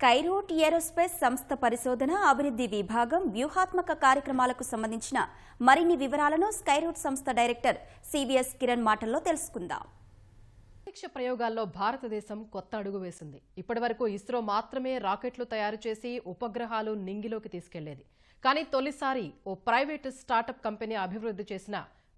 Skyroot aerospace సంస్థ పరిశోధన అభివృద్ధి విభాగం వ్యూహాత్మక కార్యక్రమాలకు సంబంధించిన మరిన్ని వివరాలను స్కైరూట్ సంస్థ డైరెక్టర్ సివిఎస్ కిరణ్ మాటల్లో తెలుసుకుందాం. అంతరిక్ష ప్రయోగాల్లో భారతదేశం కొత్త అడుగు వేసింది. ఇప్పటివరకు ఇస్రో మాత్రమే రాకెట్లు తయారు చేసి ఉపగ్రహాలు నింగిలోకి తీసుకెళ్ళేది. కానీ తొలిసారి ఓ ప్రైవేటు స్టార్టప్ కంపెనీ అభివృద్ధి చేసిన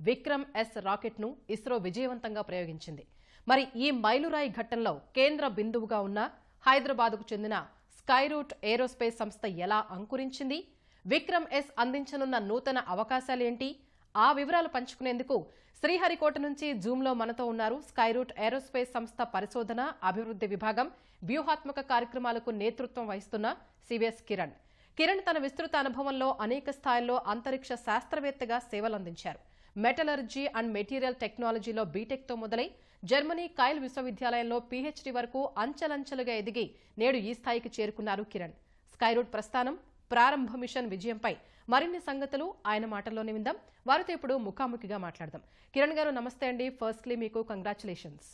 విక్రమ్ ఎస్ రాకెట్ను ఇస్రో విజయవంతంగా ప్రయోగించింది. మరి ఈ మైలురాయి ఘట్టంలో కేంద్ర బిందువుగా ఉన్న హైదరాబాద్కు చెందిన స్కైరూట్ ఏరోస్పేస్ సంస్థ ఎలా అంకురించింది? విక్రమ్ ఎస్ అందించనున్న నూతన అవకాశాలేంటి? ఆ వివరాలు పంచుకునేందుకు శ్రీహరికోట నుంచి జూమ్లో మనతో ఉన్నారు స్కైరూట్ ఏరోస్పేస్ సంస్థ పరిశోధన అభివృద్ధి విభాగం వ్యూహాత్మక కార్యక్రమాలకు నేతృత్వం వహిస్తున్న సివిఎస్ కిరణ్. కిరణ్ తన విస్తృత అనుభవంలో అనేక స్థాయిల్లో అంతరిక్ష శాస్త్రవేత్తగా సేవలందించారు. మెటలర్జీ అండ్ మెటీరియల్ టెక్నాలజీలో బీటెక్తో మొదలై జర్మనీ కైల్ విశ్వవిద్యాలయంలో పీహెచ్డీ వరకు అంచెలంచెలుగా ఎదిగి నేడు ఈ స్థాయికి చేరుకున్నారు కిరణ్. స్కైరూట్ ప్రస్థానం ప్రారంభ మిషన్ విజయంపై మరిన్ని సంగతులు ఆయన మాటల్లోనే విందాం. వారితో ఇప్పుడు ముఖాముఖిగా మాట్లాడదాం. కిరణ్ గారు నమస్తే అండి. ఫస్ట్లీ మీకు congratulations.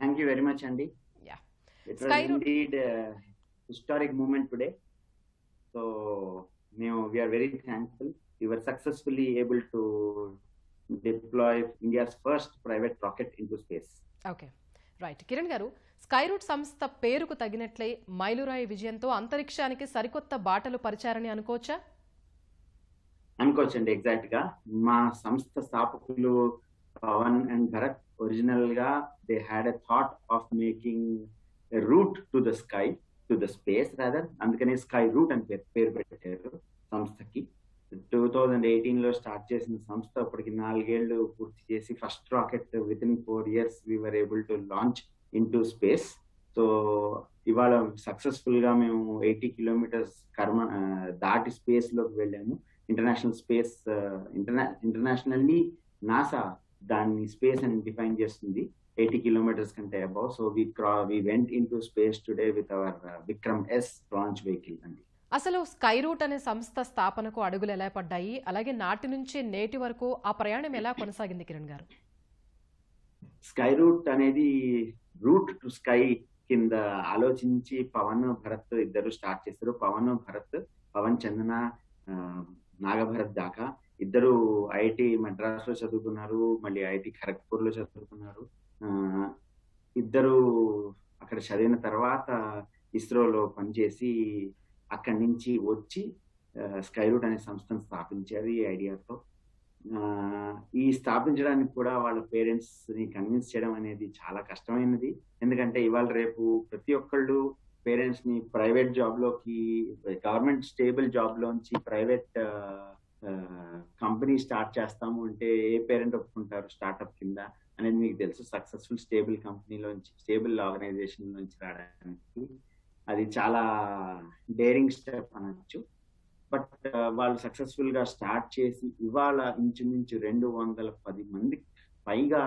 Thank you very much అండి హిస్టారిక్ మూమెంట్ టుడే సో మేము we are very thankful your successfully able to deploy India's first private rocket into space okay right Kiran గారు స్కైరూట్ సంస్థ పేరుకు తగినట్లే మైలురాయి విజయంతో అంతరిక్షానికి సరికొత్త బాటలు పరిచారని అనుకోవచ్చా? అనుకోవచ్చండి ఎగ్జాక్ట్గా మా సంస్థ స్థాపకులు పవన్ అండ్ భరత్ ఒరిజినల్గా they had a thought of making route to the sky to the space rather అందుకనే స్కై రూట్ అని పేరు పేరు పెట్టారు సంస్థకి. టూ థౌజండ్ ఎయిటీన్లో స్టార్ట్ చేసిన సంస్థ అప్పటికి నాలుగేళ్ళు పూర్తి చేసి first rocket within four years we are able to launch into space so ఇవాళ సక్సెస్ఫుల్గా మేము ఎయిటీ కిలోమీటర్స్ కర్మ దాటి స్పేస్లోకి వెళ్ళాము. ఇంటర్నేషనల్ స్పేస్ ఇంటర్నా ఇంటర్నేషనల్లీ నాసా దాన్ని స్పేస్ అని డిఫైన్ చేస్తుంది. ఎయిటీ కిలోమీటర్స్ కంటే above so we క్రా we went into space today with our Vikram S launch vehicle అండి. అసలు స్కై రూట్ అనే సంస్థ స్థాపనకు అడుగులు ఎలా పడ్డాయి? అలాగే నాటి నుంచి నేటి వరకు ఆ ప్రయాణం ఎలా కొనసాగింది కిరణ్ గారు? స్కై రూట్ అనేది రూట్ టు స్కై కింద ఆలోచించి పవన్ భరత్ ఇద్దరు స్టార్ట్ చేస్తారు. పవన్ భరత్ పవన్ చందన ఆ, నాగభరత్ దాకా. ఇద్దరు ఐఐటి మద్రాస్లో చదువుకున్నారు మళ్ళీ ఐఐటి ఖరగ్పూర్లో చదువుకున్నారు. ఆ, ఇద్దరు అక్కడ చదివిన తర్వాత ఇస్రోలో పనిచేసి అక్కడి నుంచి వచ్చి స్కై రూట్ అనే సంస్థను స్థాపించారు ఈ ఐడియాతో. ఈ స్థాపించడానికి కూడా వాళ్ళ పేరెంట్స్ని కన్విన్స్ చేయడం అనేది చాలా కష్టమైనది. ఎందుకంటే ఇవాళ రేపు ప్రతి ఒక్కళ్ళు పేరెంట్స్ని ప్రైవేట్ జాబ్లోకి గవర్నమెంట్ స్టేబుల్ జాబ్లోంచి ప్రైవేట్ కంపెనీ స్టార్ట్ చేస్తాము అంటే ఏ పేరెంట్ ఒప్పుకుంటారు స్టార్ట్అప్ కింద అనేది మీకు తెలుసు. సక్సెస్ఫుల్ స్టేబుల్ కంపెనీలోంచి స్టేబుల్ ఆర్గనైజేషన్ నుంచి రావడానికి అది చాలా డేరింగ్ స్టెప్ అనొచ్చు. బట్ uh, వాళ్ళు సక్సెస్ఫుల్గా స్టార్ట్ చేసి ఇవాళ ఇంచుమించు రెండు వందల పది మంది పైగా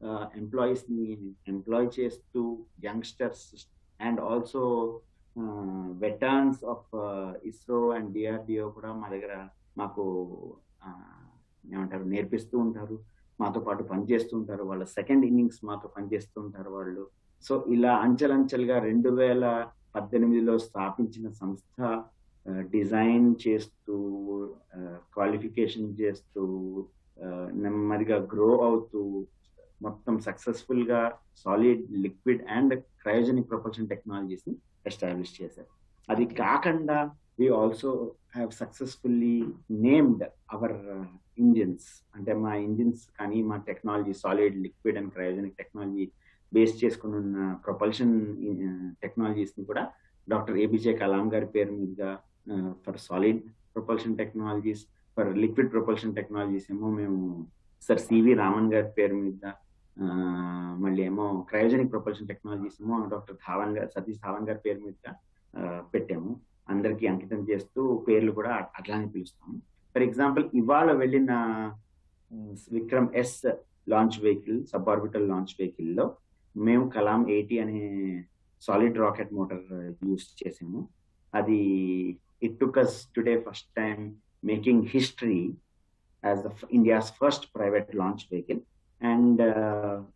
uh, ఎంప్లాయీస్ని ఎంప్లాయ్ చేస్తూ youngsters and also veterans of ISRO and DRDO కూడా మా దగ్గర మాకు uh, ఏమంటారు నేర్పిస్తూ ఉంటారు. మాతో పాటు పనిచేస్తూ ఉంటారు. వాళ్ళ సెకండ్ ఇన్నింగ్స్ మాతో పనిచేస్తూ ఉంటారు వాళ్ళు. సో ఇలా అంచెలంచెలుగా రెండు వేల పద్దెనిమిదిలో స్థాపించిన సంస్థ డిజైన్ చేస్తూ క్వాలిఫికేషన్ చేస్తూ నెమ్మదిగా గ్రో అవుతూ మొత్తం సక్సెస్ఫుల్గా solid liquid and cryogenic propulsion టెక్నాలజీస్ని establish చేశారు. అది కాకుండా we also have successfully named our engines అంటే మా ఇంజిన్స్ కానీ మా technology solid liquid and cryogenic technology base చేసుకుని ఉన్న ప్రొపల్షన్ టెక్నాలజీస్ని కూడా డాక్టర్ ఏబిజే కలాం గారి పేరు మీదుగా for solid propulsion technologies for liquid propulsion technologies ఏమో మేము సార్ సివి రామన్ గారి పేరు మీద మళ్ళీ ఏమో క్రయోజనిక్ ప్రొపల్షన్ టెక్నాలజీస్ ఏమో డాక్టర్ ధావన్ గారు సతీష్ ధావన్ గారి పేరు మీద పెట్టాము. అందరికీ అంకితం చేస్తూ పేర్లు కూడా అట్లానే పిలుస్తాము. ఫర్ ఎగ్జాంపుల్ ఇవాళ వెళ్ళిన Vikram S launch vehicle sub orbital launch వెహికల్లో మేము కలాం ఎయిటీ అనే సాలిడ్ రాకెట్ మోటార్ యూస్ చేసాము. అది it took us today first time making history as the India's first private launch vehicle and and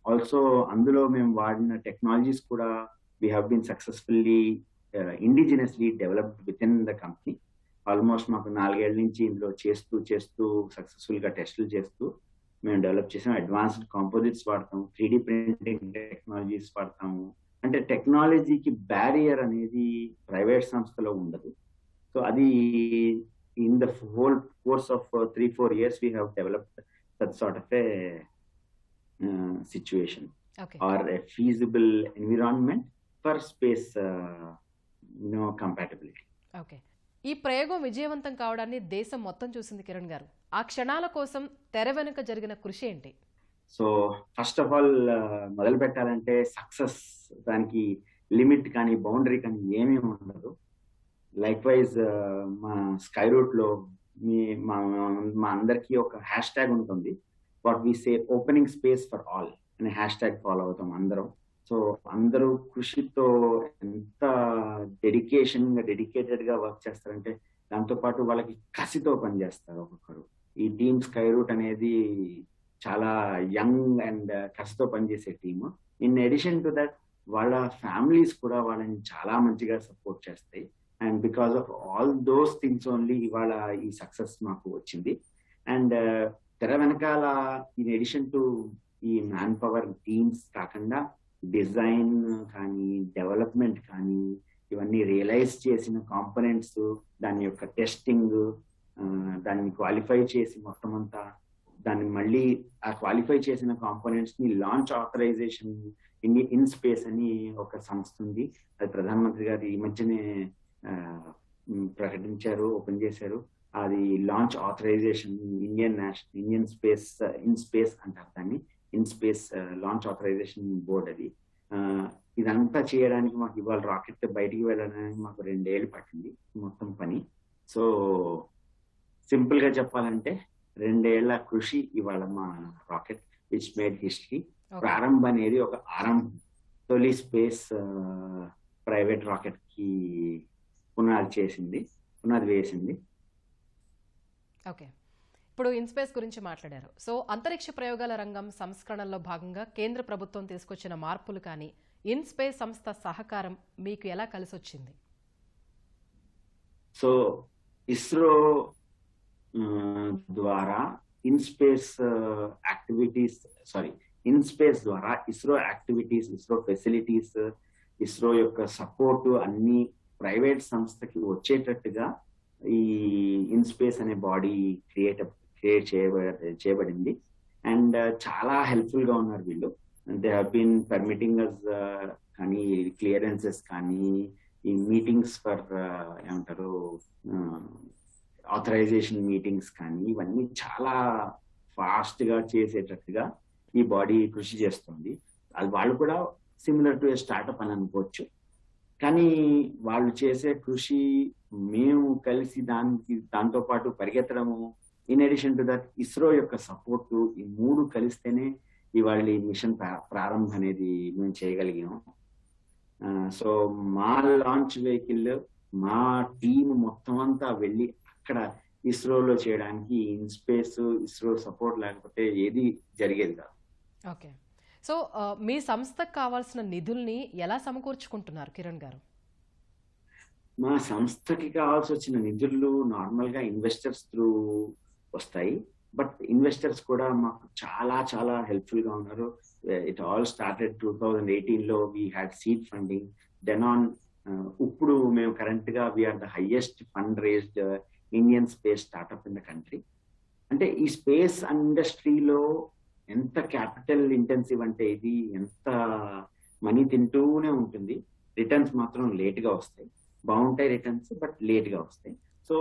also అందులో మేము వాడిన టెక్నాలజీస్ కూడా we have been successfully indigenously developed within the company almost మాకు నాలుగేళ్ళ నుంచి ఇందులో చేస్తూ చేస్తూ సక్సెస్ఫుల్గా టెస్టులు చేస్తూ మేము డెవలప్ చేసాం. అడ్వాన్స్డ్ కాంపోజిట్స్ వాడతాం త్రీ ప్రింటింగ్ టెక్నాలజీస్ వాడతాము. అంటే టెక్నాలజీకి బ్యారియర్ అనేది ప్రైవేట్ సంస్థలో ఉండదు. సో అది in the whole course of three four years we have developed that sort of a situation feasible environment for space uh, you know compatibility. Okay ఈ ప్రయోగం విజయవంతం కావడాన్ని దేశం మొత్తం చూసింది కిరణ్ గారు. ఆ క్షణాల కోసం తెర వెనుక జరిగిన కృషి ఏంటి? సో ఫస్ట్ ఆఫ్ ఆల్ మొదలు పెట్టాలంటే సక్సెస్ దానికి లిమిట్ కానీ బౌండరీ కానీ ఏమీ ఉండదు. లైక్ వైజ్ మా స్కై రూట్లో మీ మా మా అందరికీ ఒక హ్యాష్ ట్యాగ్ ఉంటుంది. What we say opening space for all అనే హ్యాష్ ట్యాగ్ ఫాలో అవుతాం అందరం. సో అందరూ కృషితో ఎంత డెడికేషన్గా డెడికేటెడ్గా వర్క్ చేస్తారంటే దాంతో పాటు వాళ్ళకి కసితో పనిచేస్తారు ఒక్కొక్కరు. ఈ టీమ్ స్కై రూట్ అనేది చాలా యంగ్ అండ్ కసితో పనిచేసే team. In addition to that వాళ్ళ ఫ్యామిలీస్ కూడా వాళ్ళని చాలా మంచిగా సపోర్ట్ చేస్తాయి. And because of all those things only ఇవాళ ఈ సక్సెస్ మాకు వచ్చింది. అండ్ తెర వెనకాల ఇన్ ఎడిషన్ టు ఈ మ్యాన్ పవర్ టీమ్స్ కాకుండా డిజైన్ కానీ డెవలప్మెంట్ కానీ ఇవన్నీ రియలైజ్ చేసిన కాంపనెంట్స్ దాని యొక్క టెస్టింగ్ దాన్ని క్వాలిఫై చేసి మొత్తం అంతా దాన్ని మళ్ళీ ఆ క్వాలిఫై చేసిన కాంపోనెంట్స్ని launch authorisation in in space అని ఒక సంస్థ ఉంది. అది ప్రధానమంత్రి గారు ఈ మధ్యనే ప్రకటించారు ఓపెన్ చేశారు. అది launch authorisation Indian national Indian space in space అంటారు దాన్ని. In space launch authorisation board అది. ఇదంతా చేయడానికి మాకు ఇవాళ రాకెట్ బయటికి వెళ్ళడానికి మాకు రెండేళ్ళు పట్టింది మొత్తం పని. సో సింపుల్గా చెప్పాలంటే రెండేళ్ళ కృషి ఇవాళ మా రాకెట్ విచ్ మేడ్ హిస్టరీ. ప్రారంభం అనేది ఒక ఆరంభం. తొలి స్పేస్ ప్రైవేట్ రాకెట్కి పునాది చేసింది పునాది వేసింది. ఓకే. ఇప్పుడు ఇన్స్పేస్ గురించి మాట్లాడారు. సో అంతరిక్ష ప్రయోగాల రంగం సంస్కరణల్లో భాగంగా కేంద్ర ప్రభుత్వం తీసుకొచ్చిన మార్పులు కానీ ఇన్స్పేస్ సంస్థ సహకారం మీకు ఎలా కలిసి వచ్చింది సో ఇస్రో ద్వారా in space activities sorry in space ద్వారా ఇస్రో యాక్టివిటీస్ ఇస్రో ఫెసిలిటీస్ ఇస్రో యొక్క సపోర్ట్ అన్ని ప్రైవేట్ సంస్థకి వచ్చేటట్టుగా ఈ ఇన్ స్పేస్ అనే బాడీ క్రియేట్ క్రియేట్ చేయబడి చేయబడింది. అండ్ uh, చాలా హెల్ప్ఫుల్గా ఉన్నారు వీళ్ళు. They have been permitting us కానీ క్లియరెన్సెస్ కానీ ఈ మీటింగ్స్ ఫర్ uh, ఏమంటారు uh, ఆథరైజేషన్ మీటింగ్స్ కానీ ఇవన్నీ చాలా ఫాస్ట్గా చేసేటట్టుగా ఈ బాడీ కృషి చేస్తుంది. అది వాళ్ళు కూడా సిమిలర్ టు ఏ స్టార్ట్అప్ అని అనుకోవచ్చు. కానీ వాళ్ళు చేసే కృషి మేము కలిసి దానికి దాంతో పాటు పరిగెత్తడము in addition to that ISRO యొక్క సపోర్ట్ ఈ మూడు కలిస్తేనే ఇవాళ ఈ మిషన్ ప్రారంభం అనేది మేము చేయగలిగాము. సో మా లాంచ్ వెహికల్ మా టీం మొత్తం అంతా వెళ్ళి అక్కడ ఇస్రోలో చేయడానికి ఇన్ స్పేస్ ఇస్రో సపోర్ట్ లేకపోతే ఏది జరిగేది కాదు. ఓకే. సో మీ సంస్థకు కావాల్సిన నిధుల్ని ఎలా సమకూర్చుకుంటున్నారు కిరణ్ గారు? మా సంస్థకి కావాల్సి వచ్చిన నిధులు నార్మల్గా ఇన్వెస్టర్స్ త్రూ వస్తాయి. బట్ ఇన్వెస్టర్స్ కూడా మాకు చాలా చాలా హెల్ప్ఫుల్గా ఉన్నారు. It all started two thousand ఎయిటీన్లో we had seed funding. Then on ఇప్పుడు మేము కరెంట్గా we are the highest fund raised Indian space startup in the country. అంటే ఈ స్పేస్ ఇండస్ట్రీలో ఎంత క్యాపిటల్ ఇంటెన్సివ్ అంటే ఇది ఎంత మనీ తింటూనే ఉంటుంది. రిటర్న్స్ మాత్రం లేట్గా వస్తాయి. బాగుంటాయి రిటర్న్స్ బట్ లేట్గా వస్తాయి. సో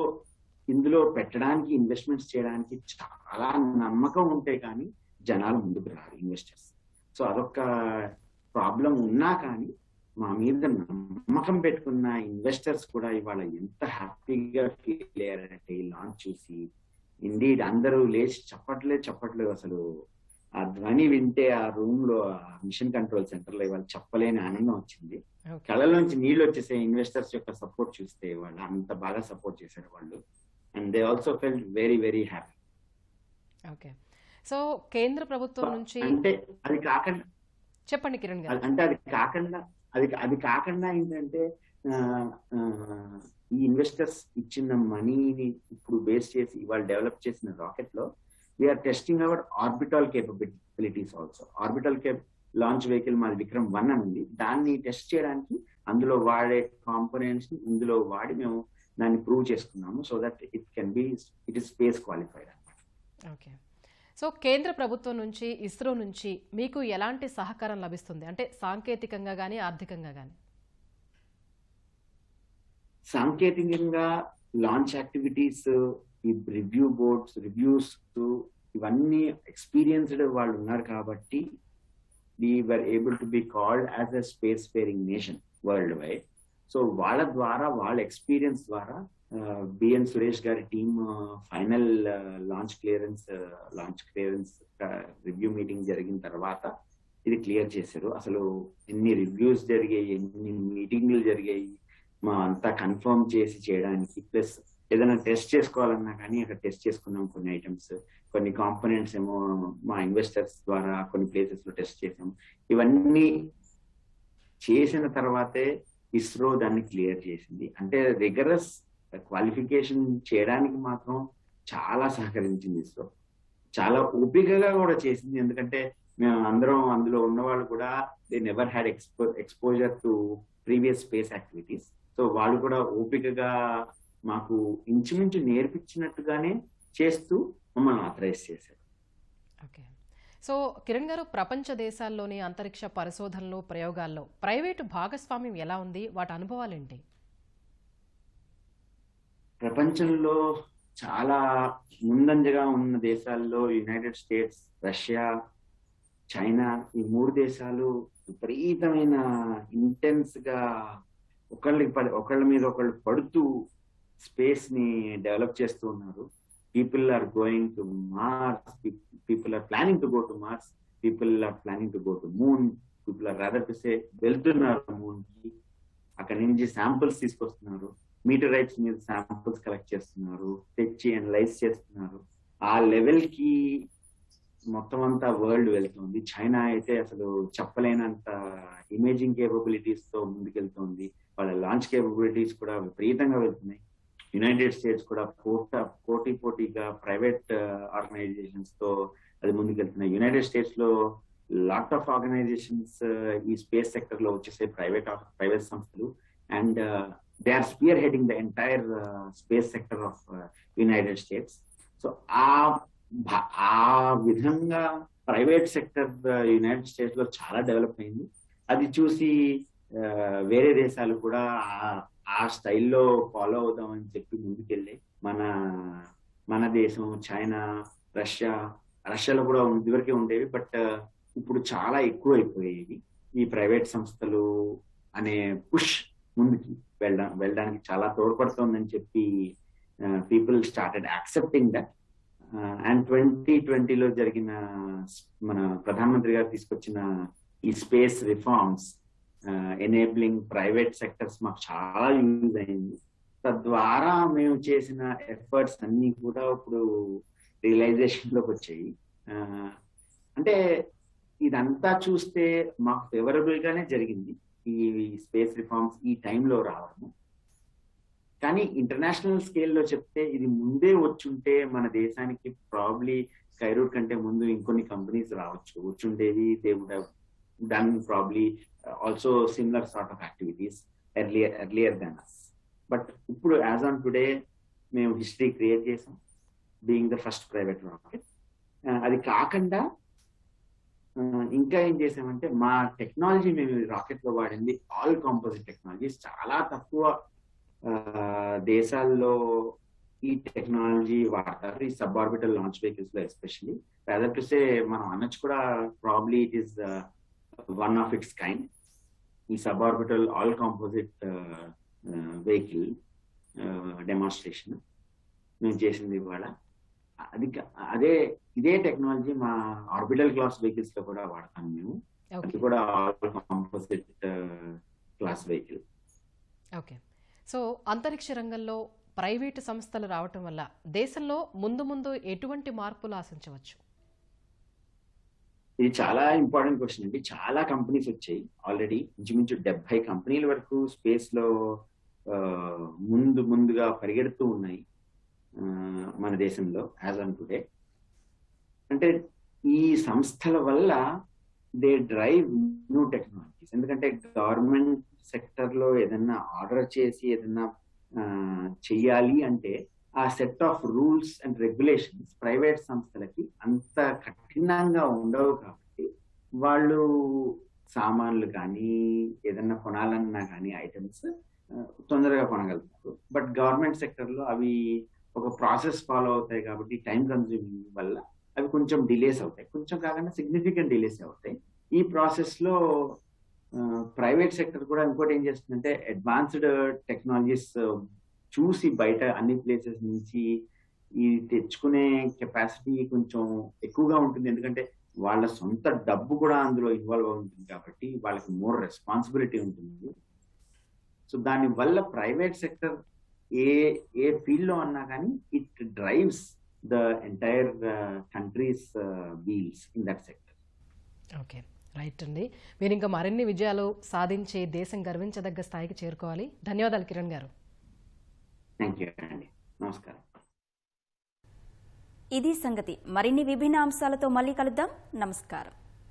ఇందులో పెట్టడానికి ఇన్వెస్ట్మెంట్స్ చేయడానికి చాలా నమ్మకం ఉంటే కానీ జనాలు ముందుకు రారు ఇన్వెస్టర్స్ సో అదొక ప్రాబ్లం ఉన్నా కానీ మా మీద నమ్మకం పెట్టుకున్న ఇన్వెస్టర్స్ కూడా ఇవాళ ఎంత హ్యాపీగా ఫీల్ అయ్యారంటే ఈ లాంచ్ చూసి. ఇండీడ్ అందరూ లేచి చెప్పట్లేదు చెప్పట్లేదు అసలు. ఆ ధ్వని వింటే ఆ రూమ్లో మిషన్ కంట్రోల్ సెంటర్లో ఇవాళ చెప్పలేని ఆనందం వచ్చింది. ఓకే. కళ్ళలోంచి నీళ్ళు వచ్చేసే ఇన్వెస్టర్స్ యొక్క సపోర్ట్ చూస్తే వాళ్ళు అంత బాగా సపోర్ట్ చేశారు వాళ్ళు. And they also felt very very happy okay so కేంద్ర ప్రభుత్వం నుంచి అంటే అది కాకుండా చెప్పండి కిరణ్ గారు. అంటే అది కాకుండా అది అది కాకుండా ఏంటంటే ఈ ఇన్వెస్టర్స్ ఇచ్చిన మనీని ఇప్పుడు బేస్ చేసి ఇవాళ డెవలప్ చేసిన రాకెట్లో we are testing our orbital capabilities also orbital cape launch vehicle మాది విక్రమ్ వన్ అని ఉంది. దాన్ని టెస్ట్ చేయడానికి అందులో వాడే కాంపోనెంట్స్ని ఇందులో వాడి మేము దాన్ని ప్రూవ్ చేసుకున్నాము so that it can be it is space qualified okay so కేంద్ర ప్రభుత్వం నుంచి ఇస్రో నుంచి మీకు ఎలాంటి సహకారం లభిస్తుంది? అంటే సాంకేతికంగా కానీ ఆర్థికంగా కానీ సాంకేతికంగా లాంచ్ యాక్టివిటీస్ ఈ రివ్యూ బోర్డ్స్ రివ్యూస్ ఇవన్నీ ఎక్స్పీరియన్స్డ్ వాళ్ళు ఉన్నారు కాబట్టి we were able to be called as a spacefaring nation worldwide so వాళ్ళ ద్వారా వాళ్ళ ఎక్స్పీరియన్స్ ద్వారా బిఎన్ సురేష్ గారి team final launch clearance launch clearance review meeting జరిగిన తర్వాత ఇది క్లియర్ చేశారు. అసలు ఎన్ని రివ్యూస్ జరిగాయి ఎన్ని మీటింగ్లు జరిగాయి మా అంతా కన్ఫర్మ్ చేసి చేయడానికి ప్లస్ ఏదైనా టెస్ట్ చేసుకోవాలన్నా కానీ అక్కడ టెస్ట్ చేసుకున్నాం కొన్ని ఐటమ్స్ కొన్ని కాంపోనెంట్స్ ఏమో మా ఇన్వెస్టర్స్ ద్వారా కొన్ని ప్లేసెస్లో టెస్ట్ చేసాం. ఇవన్నీ చేసిన తర్వాతే ఇస్రో దాన్ని క్లియర్ చేసింది. అంటే రిగరస్ క్వాలిఫికేషన్ చేయడానికి మాత్రం చాలా సహకరించింది ఇస్రో. చాలా ఓపికగా కూడా చేసింది. ఎందుకంటే మేము అందరం అందులో ఉన్న వాళ్ళు కూడా they never had expo exposure to previous space activities so వాళ్ళు కూడా ఓపికగా మాకు ఇంచుమించు నేర్పించినట్టుగానే చేస్తూ మమ్మల్ని ఆథరైజ్ చేశారు. సో కిరణ్ గారు ప్రపంచ దేశాల్లోని అంతరిక్ష పరిశోధనలు ప్రయోగాల్లో ప్రైవేటు భాగస్వామ్యం ఎలా ఉంది? వాటి అనుభవాలేంటి? ప్రపంచంలో చాలా ముందంజగా ఉన్న దేశాల్లో యునైటెడ్ స్టేట్స్ రష్యా చైనా ఈ మూడు దేశాలు విపరీతమైన ఇంటెన్స్గా ఒకళ్ళకి పడి ఒకళ్ళ మీద ఒకళ్ళు పడుతూ స్పేస్ని డెవలప్ చేస్తూ ఉన్నారు. People are going to Mars people are planning to go to Mars people are planning to go to moon people are rather say వెళ్తున్నారు మూన్కి. అక్కడి నుంచి శాంపుల్స్ తీసుకొస్తున్నారు. మీటరైట్స్ మీద శాంపుల్స్ కలెక్ట్ చేస్తున్నారు. తెచ్చి అనలైజ్ చేస్తున్నారు. ఆ లెవెల్కి మొత్తం అంతా వరల్డ్ వెళ్తుంది. చైనా అయితే అసలు చెప్పలేనంత ఇమేజింగ్ కేపబిలిటీస్తో ముందుకెళ్తుంది. వాళ్ళ లాంచ్ కేపబిలిటీస్ కూడా విపరీతంగా వెళ్తున్నాయి. యునైటెడ్ స్టేట్స్ కూడా పోట పోటీ పోటీగా ప్రైవేట్ ఆర్గనైజేషన్స్తో అది ముందుకెళ్తున్నాయి. యునైటెడ్ స్టేట్స్లో లాట్ ఆఫ్ ఆర్గనైజేషన్స్ ఈ స్పేస్ సెక్టర్లో వచ్చేసే ప్రైవేట్ ప్రైవేట్ సంస్థలు. And they are spearheading the entire space sector of United States so ఆ ఆ విధంగా ప్రైవేట్ సెక్టర్ యునైటెడ్ స్టేట్స్లో చాలా డెవలప్ అయింది. అది చూసి వేరే దేశాలు కూడా ఆ- స్టైల్లో ఫాలో అవుదామని చెప్పి ముందుకెళ్ళి మన మన దేశం చైనా రష్యా రష్యాలో కూడా ఇదివరకే ఉండేవి బట్ ఇప్పుడు చాలా ఎక్కువ అయిపోయేవి ఈ ప్రైవేట్ సంస్థలు అనే పుష్ ముందుకి వెళ్ళడం వెళ్ళడానికి చాలా తోడ్పడుతోందని చెప్పి people started accepting that. And twenty ట్వంటీలో జరిగిన మన ప్రధానమంత్రి గారు తీసుకొచ్చిన ఈ space reforms enabling private sectors మాకు చాలా యూజ్ అయింది. తద్వారా మేము చేసిన ఎఫర్ట్స్ అన్ని కూడా ఇప్పుడు రియలైజేషన్లోకి వచ్చాయి. అంటే ఇదంతా చూస్తే మాకు ఫేవరబుల్ గానే జరిగింది. ఈ స్పేస్ రిఫార్మ్స్ ఈ టైంలో రావడము. కానీ ఇంటర్నేషనల్ స్కేల్లో చెప్తే ఇది ముందే వచ్చుంటే మన దేశానికి ప్రాబ్లీ స్కైరూట్ కంటే ముందు ఇంకొన్ని కంపెనీస్ రావచ్చు. వచ్చుండేవి they would have done probably also similar sort of activities earlier earlier than us but ఇప్పుడు యాజ్ ఆన్ టుడే మేము హిస్టరీ క్రియేట్ చేసాం being the first private rocket అది కాకుండా uh, ఇంకా ఏం చేసామంటే మా టెక్నాలజీ మేము రాకెట్లో వాడింది ఆల్ కాంపోజిట్ టెక్నాలజీస్ చాలా తక్కువ uh, దేశాల్లో ఈ టెక్నాలజీ వాడతారు ఈ సబ్ ఆర్బిటల్ లాంచ్ వెహికల్స్లో ఎస్పెషల్లీ అదర్ టు సే మనం అనొచ్చు కూడా probably it is one of its kind ఈ sub orbital all composite vehicle demonstration మేము చేసింది ఇవాళ. అది అదే ఇదే టెక్నాలజీ మా ఆర్బిటల్ క్లాస్ వెహికల్స్లో కూడా వాడతాం మేము. అది కూడా all composite class vehicle okay so అంతరిక్ష రంగంలో ప్రైవేటు సంస్థలు రావటం వల్ల దేశంలో ముందు ముందు ఎటువంటి మార్పులు ఆశించవచ్చు? ఇది చాలా ఇంపార్టెంట్ క్వశ్చన్ అండి. చాలా కంపెనీస్ వచ్చాయి. ఆల్రెడీ ఇంచుమించు డెబ్బై కంపెనీల వరకు స్పేస్లో ముందు ముందుగా పరిగెడుతూ ఉన్నాయి మన దేశంలో యాజ్ ఆన్ టుడే. అంటే ఈ సంస్థల వల్ల దే డ్రైవ్ న్యూ టెక్నాలజీస్. ఎందుకంటే గవర్నమెంట్ సెక్టర్లో ఏదన్నా ఆర్డర్ చేసి ఏదన్నా చెయ్యాలి అంటే ఆ set of rules and regulations private సంస్థలకి అంత కఠినంగా ఉండవు కాబట్టి వాళ్ళు సామాన్లు కానీ ఏదన్నా కొనాలన్నా కానీ ఐటమ్స్ తొందరగా కొనగలుగుతారు. బట్ గవర్నమెంట్ సెక్టర్లో అవి ఒక ప్రాసెస్ ఫాలో అవుతాయి కాబట్టి టైం కన్జ్యూమింగ్ వల్ల అవి కొంచెం డిలేస్ అవుతాయి. కొంచెం కాకుండా సిగ్నిఫికెంట్ డిలేస్ అవుతాయి. ఈ ప్రాసెస్లో ప్రైవేట్ సెక్టర్ కూడా ఇంకోటి ఏం చేస్తుందంటే అడ్వాన్స్డ్ టెక్నాలజీస్ చూసి బయట అన్ని ప్లేసెస్ నుంచి ఇది తెచ్చుకునే కెపాసిటీ కొంచెం ఎక్కువగా ఉంటుంది. ఎందుకంటే వాళ్ళ సొంత డబ్బు కూడా అందులో ఇన్వాల్వ్ ఉంటుంది కాబట్టి వాళ్ళకి మోర్ రెస్పాన్సిబిలిటీ ఉంటుంది. సో దాని వల్ల ప్రైవేట్ సెక్టర్ ఏ ఏ ఫీల్డ్లో అన్నా కానీ it drives the entire country's wheels in that sector okay right అండి. మీరు ఇంకా మరిన్ని విజయాలు సాధించి దేశం గర్వించదగ్గ స్థాయికి చేరుకోవాలి. ధన్యవాదాలు కిరణ్ గారు. థ్యాంక్ యూ అండి. నమస్కారం. ఇది సంగతి. మరిన్ని విభిన్న అంశాలతో మళ్ళీ కలుద్దాం. నమస్కారం.